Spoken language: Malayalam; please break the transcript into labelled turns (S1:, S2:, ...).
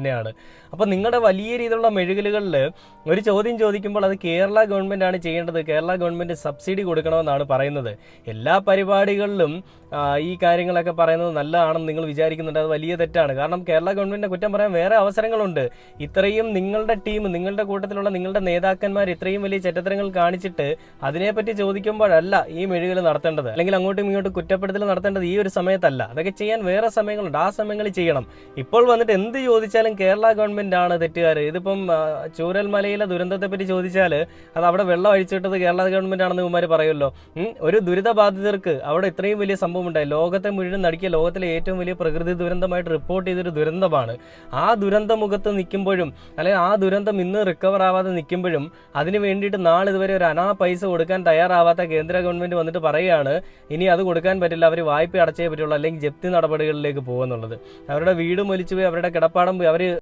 S1: തന്നെയാണ്. അപ്പോൾ നിങ്ങളുടെ വലിയ രീതിയിലുള്ള മെഴുകലുകളിൽ ഒരു ചോദ്യം ചോദിക്കുമ്പോൾ അത് കേരള ഗവൺമെന്റ് ആണ് ചെയ്യേണ്ടത്. കേരള ഗവൺമെന്റ് സബ്സിഡി കൊടുക്കണമെന്നാണ് പറയുന്നത്. എല്ലാ പരിപാടികളിലും ഈ കാര്യങ്ങളൊക്കെ പറയുന്നത് നല്ലതാണെന്ന് നിങ്ങൾ വിചാരിക്കുന്നുണ്ട്. അത് വലിയ തെറ്റാണ്. കാരണം കേരള ഗവൺമെന്റിനെ കുറ്റം പറയാൻ വേറെ അവസരങ്ങളുണ്ട്. ഇത്രയും നിങ്ങളുടെ ടീം നിങ്ങളുടെ കൂട്ടത്തിലുള്ള നിങ്ങളുടെ നേതാക്കന്മാർ ഇത്രയും വലിയ ചരിത്രങ്ങൾ കാണിച്ചിട്ട് അതിനെപ്പറ്റി ചോദിക്കുമ്പോഴല്ല ഈ മെഴുകൽ നടത്തേണ്ടത്. അല്ലെങ്കിൽ അങ്ങോട്ടും ഇങ്ങോട്ടും കുറ്റപ്പെടുത്തൽ നടത്തേണ്ടത് ഈ ഒരു സമയത്തല്ല. അതൊക്കെ ചെയ്യാൻ വേറെ സമയങ്ങളുണ്ട്. ആ സമയങ്ങളിൽ ചെയ്യണം. ഇപ്പോൾ വന്നിട്ട് എന്ത് ചോദിച്ചാലും കേരള ഗവൺമെന്റ് ആണ് തെറ്റുകാർ ഇതിപ്പം ചൂരൽമലയിലെ ദുരന്തത്തെ പറ്റി ചോദിച്ചാൽ അത് അവിടെ വെള്ളം അഴിച്ചിട്ടത് കേരള ഗവൺമെന്റ് ആണെന്ന് ഇവന്മാർ പറയുമല്ലോ. ഒരു ദുരിതബാധിതർക്ക് അവിടെ ഇത്രയും വലിയ സംഭവം ഉണ്ടായി ലോകത്തെ മുഴുവൻ നടുക്കിയ ലോകത്തിലെ ഏറ്റവും വലിയ പ്രകൃതി ദുരന്തമായിട്ട് റിപ്പോർട്ട് ചെയ്തൊരു ദുരന്തമാണ്. ആ ദുരന്ത മുഖത്ത് നിൽക്കുമ്പോഴും അല്ലെങ്കിൽ ആ ദുരന്തം ഇന്ന് റിക്കവർ ആവാതെ നിൽക്കുമ്പോഴും അതിന് വേണ്ടിയിട്ട് നാളിതുവരെ ഒരു അനാ പൈസ കൊടുക്കാൻ തയ്യാറാവാത്ത കേന്ദ്ര ഗവൺമെന്റ് വന്നിട്ട് പറയുകയാണ് ഇനി അത് കൊടുക്കാൻ പറ്റില്ല അവർ വായ്പ അടച്ചേ പറ്റുള്ളൂ അല്ലെങ്കിൽ ജപ്തി നടപടികളിലേക്ക് പോകുന്നുള്ളത്. അവരുടെ വീട് മൊലിച്ചു പോയി അവരുടെ കിടപ്പാടം പോയി അവർ